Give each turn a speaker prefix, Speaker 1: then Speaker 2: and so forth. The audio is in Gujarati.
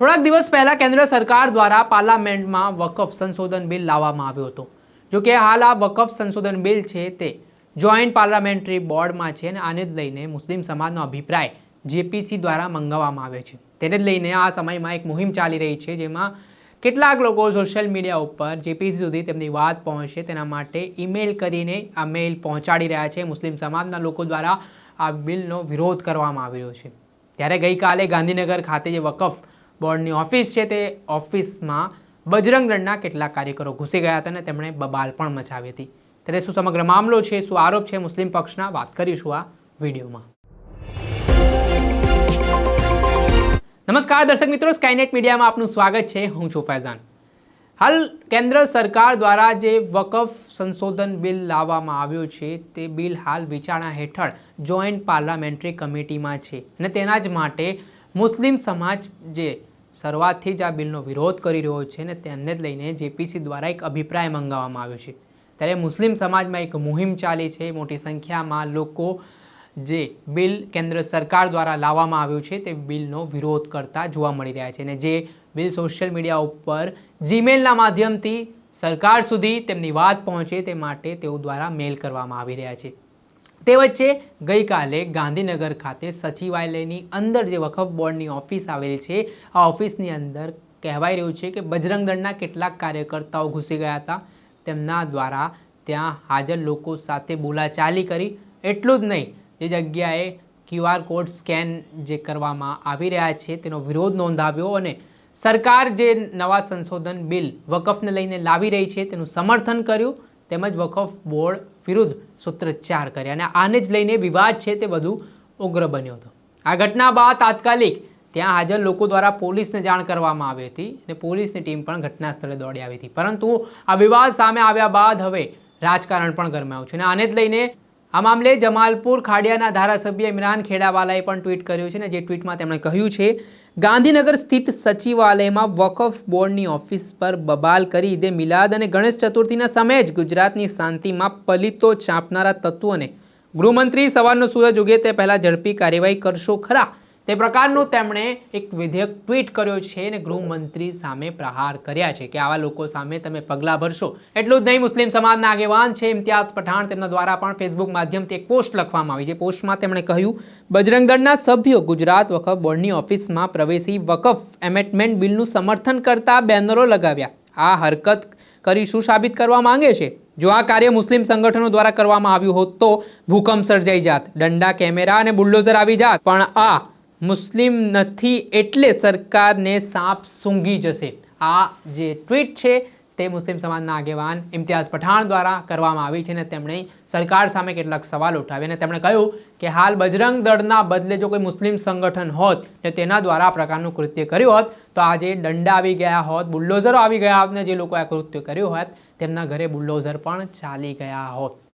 Speaker 1: થોડાક દિવસ પહેલાં કેન્દ્ર સરકાર દ્વારા પાર્લામેન્ટમાં વકફ સંશોધન બિલ લાવવામાં આવ્યો હતો. જો કે હાલ આ વકફ સંશોધન બિલ છે તે જોઈન્ટ પાર્લામેન્ટરી બોર્ડમાં છે અને આને જ લઈને મુસ્લિમ સમાજનો અભિપ્રાય જેપીસી દ્વારા મંગાવવામાં આવે છે. તેને જ લઈને આ સમયમાં એક મુહિમ ચાલી રહી છે જેમાં કેટલાક લોકો સોશિયલ મીડિયા ઉપર જેપીસી સુધી તેમની વાત પહોંચશે તેના માટે ઈમેલ કરીને આ મેલ પહોંચાડી રહ્યા છે. મુસ્લિમ સમાજના લોકો દ્વારા આ બિલનો વિરોધ કરવામાં આવી રહ્યો છે. ત્યારે ગઈકાલે ગાંધીનગર ખાતે જે વકફ બોર્ડની ઓફિસ છે તે ઓફિસમાં બજરંગ દળના કેટલાક કાર્યકરો ઘૂસી ગયા હતા અને તેમણે બબાલ પણ મચાવી હતી. ત્યારે શું સમગ્ર મામલો છે, શું આરોપ છે, મુસ્લિમ પક્ષના? વાત કરીશું આ વિડીયોમાં. નમસ્કાર દર્શક મિત્રો સ્કાયનેટ મીડિયામાં આપનું સ્વાગત છે. હું છું ફૈઝાન. હાલ કેન્દ્ર સરકાર દ્વારા જે વકફ સંશોધન બિલ લાવવામાં આવ્યું છે, તે બિલ હાલ વિચારણા હેઠળ જોઈન્ટ પાર્લામેન્ટરી કમિટીમાં છે અને તેના જ માટે મુસ્લિમ સમાજ જે શરૂઆતથી જ આ બિલનો વિરોધ કરી રહ્યો છે અને તેમને જ લઈને જેપીસી દ્વારા એક અભિપ્રાય મંગાવવામાં આવ્યો છે. ત્યારે મુસ્લિમ સમાજમાં એક મુહિમ ચાલી છે. મોટી સંખ્યામાં લોકો જે બિલ કેન્દ્ર સરકાર દ્વારા લાવવામાં આવ્યું છે તે બિલનો વિરોધ કરતા જોવા મળી રહ્યા છે અને જે બિલ સોશિયલ મીડિયા ઉપર જીમેલના માધ્યમથી સરકાર સુધી તેમની વાત પહોંચે તે માટે તેઓ દ્વારા મેલ કરવામાં આવી રહ્યા છે. તે વચ્ચે ગઈકાલે ગાંધીનગર ખાતે સચિવાલયની અંદર જે વખફ બોર્ડની ઓફિસ આવેલી છે, આ ઓફિસની અંદર કહેવાઈ રહ્યું છે કે બજરંગ કેટલાક કાર્યકર્તાઓ ઘૂસી ગયા હતા. તેમના દ્વારા ત્યાં હાજર લોકો સાથે બોલાચાલી કરી. એટલું જ નહીં, જે જગ્યાએ ક્યુઆર કોડ સ્કેન જે કરવામાં આવી રહ્યા છે તેનો વિરોધ નોંધાવ્યો અને સરકાર જે નવા સંશોધન બિલ વકફને લઈને લાવી રહી છે તેનું સમર્થન કર્યું. તેમજ વકફ બોર્ડ વિરુદ્ધ સૂત્રોચ્ચાર કર્યા અને આને જ લઈને વિવાદ છે તે વધુ ઉગ્ર બન્યો હતો. આ ઘટના બાદ તાત્કાલિક ત્યાં હાજર લોકો દ્વારા પોલીસને જાણ કરવામાં આવી હતી અને પોલીસની ટીમ પણ ઘટના સ્થળે દોડી આવી હતી. પરંતુ આ વિવાદ સામે આવ્યા બાદ હવે રાજકારણ પણ ગરમાયું છે અને આને જ લઈને આ મામલે જમાલપુર ખાડિયાના ધારાસભ્ય ઇમરાન ખેડાવાલાએ પણ ટ્વીટ કર્યું છે ને જે ટ્વીટમાં તેમણે કહ્યું છે, ગાંધીનગર સ્થિત સચિવાલયમાં વકફ બોર્ડની ઓફિસ પર બબાલ કરી ઈદે મિલાદ અને ગણેશ ચતુર્થીના સમયે જ ગુજરાતની શાંતિમાં પલિતો ચાંપનારા તત્વોને ગૃહમંત્રી સવારનો સૂરજ ઉગે તે પહેલાં ઝડપી કાર્યવાહી કરશો ખરા? તે પ્રકારનું તેમણે એક વિધેયક ટ્વીટ કર્યો છે અને ગૃહમંત્રી સામે પ્રહાર કર્યા છે કે આવા લોકો સામે તમે પગલાં ભરશો. એટલું જ નહીં, મુસ્લિમ સમાજના આગેવાન છે ઇમ્તિયાઝ પઠાણ. તેમના દ્વારા પણ ફેસબુક માધ્યમથી એક પોસ્ટ લખવામાં આવી છે. પોસ્ટમાં તેમણે કહ્યું બજરંગ દળના સભ્યો ગુજરાત વકફ બોર્ડની ઓફિસમાં પ્રવેશી વકફ એમેન્ડમેન્ટ બિલનું સમર્થન કરતા બેનરો લગાવ્યા. આ હરકત કરી શું સાબિત કરવા માંગે છે? જો આ કાર્ય મુસ્લિમ સંગઠનો દ્વારા કરવામાં આવ્યું હોત તો ભૂકંપ સર્જાઈ જાત દંડા કેમેરા અને બુલડોઝર આવી જાત. પણ આ મુસ્લિમ નથી એટલે સરકારને સાપ સૂંઘી જશે. આ જે ટ્વીટ છે તે મુસ્લિમ સમાજના આગેવાન ઇમ્તિયાઝ પઠાણ દ્વારા કરવામાં આવી છે અને તેમણે સરકાર સામે કેટલાક સવાલ ઉઠાવ્યા અને તેમણે કહ્યું કે હાલ બજરંગ દળના બદલે જો કોઈ મુસ્લિમ સંગઠન હોત ને તેના દ્વારા આ પ્રકારનું કૃત્ય કર્યું હોત, તો આજે દંડા આવી ગયા હોત, બુલડોઝરો આવી ગયા હોત ને જે લોકોએ આ કૃત્ય કર્યું હોત, તેમના ઘરે બુલ્ડોઝર પણ ચાલી ગયા હોત.